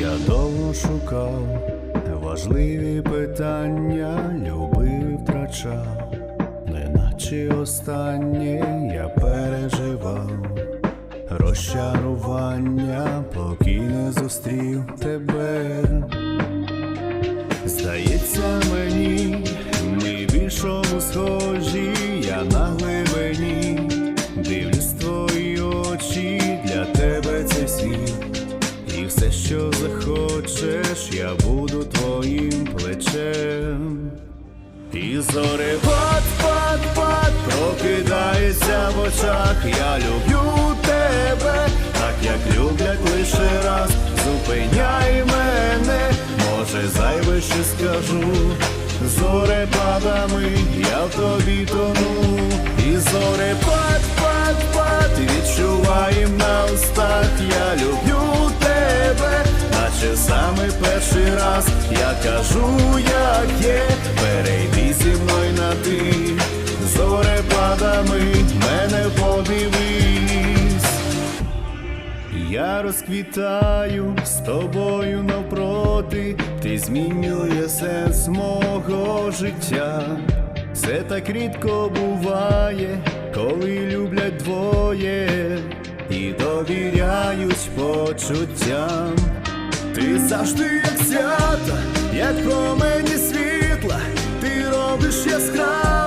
Я довго шукав важливі питання, любив втрачав, неначе останнє я переживав. Поки зустрів тебе. Здається мені, ми більшому схожі, я на глибині, дивлюсь твої очі, для тебе це світ. І все, що захочеш, я буду твоїм плечем. І зорепад, пад, пад, прокидається в очах. Я люблю як люблять лише раз. Зупиняй мене, може зайве ще скажу. Зорепадами я в тобі тону. І зорепад, пад, пад, відчуваєм на устах. Я люблю тебе, наче саме перший раз я кажу, як є, перейди зі мною на ти, Я розквітаю з тобою навпроти, ти змінює сенс мого життя. Це так рідко буває, коли люблять двоє і довіряють почуттям. Ти завжди як свята, як промені світла, ти робиш яскравим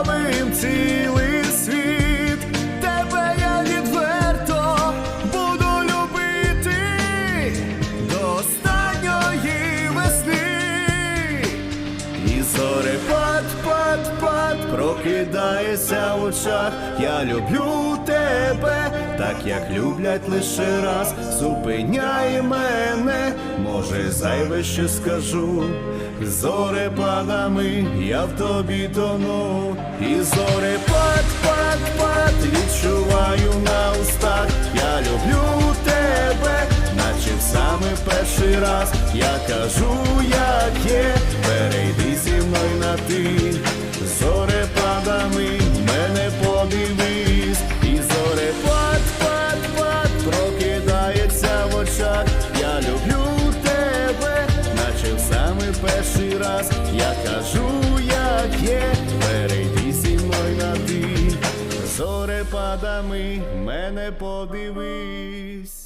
пад, прокидається в очах. Я люблю тебе, так як люблять лише раз. Зупиняй мене, може зайве ще скажу. Зорепадами я в тобі тону. І зорепад, пад, пад, відчуваю на устах. Я люблю тебе, наче в саме перший раз я кажу, як є, перейди зі мною на ти, наче перший раз я кажу, як є, перейди зі мною на ти, зорепадами мене подивись.